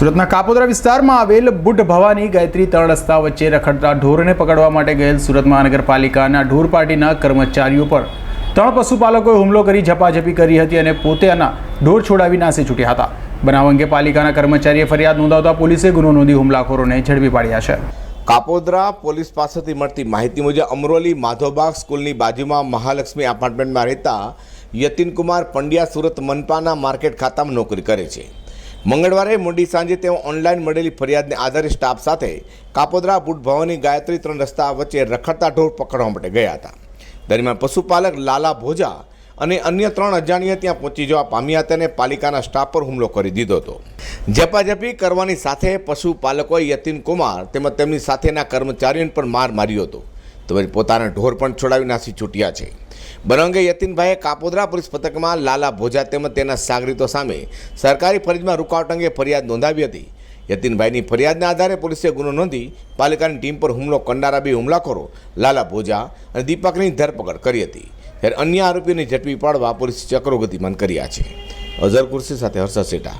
સુરતના કાપોદરા વિસ્તારમાં આવેલ બુઢ ભવાની ગાયત્રી ત્રણ રસ્તા વચ્ચે રખડતા ઢોરને પકડવા માટે ગયેલ સુરત મહાનગરપાલિકાના ઢોર પાર્ટીના કર્મચારીઓ પર ત્રણ પશુપાલકોએ હુમલો કરી ઝપાઝપી કરી હતી અને પોતાના ઢોર છોડાવી નાસી છૂટ્યા હતા. બનાવ અંગે પાલિકાના કર્મચારીએ ફરિયાદ નોંધાવતા પોલીસે ગુનો નોંધી હુમલાખોરોને ઝડપી પાડ્યા છે. કાપોદરા પોલીસ પાસેથી મળતી માહિતી મુજબ અમરોલી માધવબાગ સ્કૂલની બાજુમાં મહાલક્ષ્મી એપાર્ટમેન્ટમાં રહેતા યતિનકુમાર પંડ્યા સુરત મનપાના માર્કેટ ખાતામાં નોકરી કરે છે. મંગળવારે મોડી સાંજે તેઓ ઓનલાઈન મળેલી ફરિયાદને આધારે સ્ટાફ સાથે કાપોદ્રા બુટ ભવાની ગાયત્રી ત્રણ રસ્તા વચ્ચે રખડતા ઢોર પકડવા માટે ગયા હતા. દરમિયાન પશુપાલક લાલા ભોજા અને અન્ય ત્રણ અજાણ્યા ત્યાં પહોંચી જવા પામ્યા હતા અને પાલિકાના સ્ટાફ પર હુમલો કરી દીધો હતો. ઝપાઝપી કરવાની સાથે પશુપાલકોએ યતિન કુમાર તેમજ તેમની સાથેના કર્મચારીઓને પણ માર માર્યો હતો. તેમજ પોતાના ઢોર પણ છોડાવી નાસી છૂટ્યા છે. બરંગે યતિનભાઈએ કાપોદરા પોલીસ પથકમાં લાલા ભોજા તેમજ તેના સાગરીતો સામે સરકારી ફરજમાં રૂકાવટ અંગે ફરિયાદ નોંધાવી હતી. યતિનભાઈની ફરિયાદના આધારે પોલીસે ગુનો નોંધી પાલિકાની ટીમ પર હુમલો કરનારા બે હુમલાખોરો, લાલા ભોજા અને દીપકની ધરપકડ કરી હતી. ત્યારે અન્ય આરોપીઓને ઝડપી પાડવા પોલીસે ચક્રો ગતિમાન કર્યા છે. અઝર કુર્સી સાથે હર્ષદ સેઠા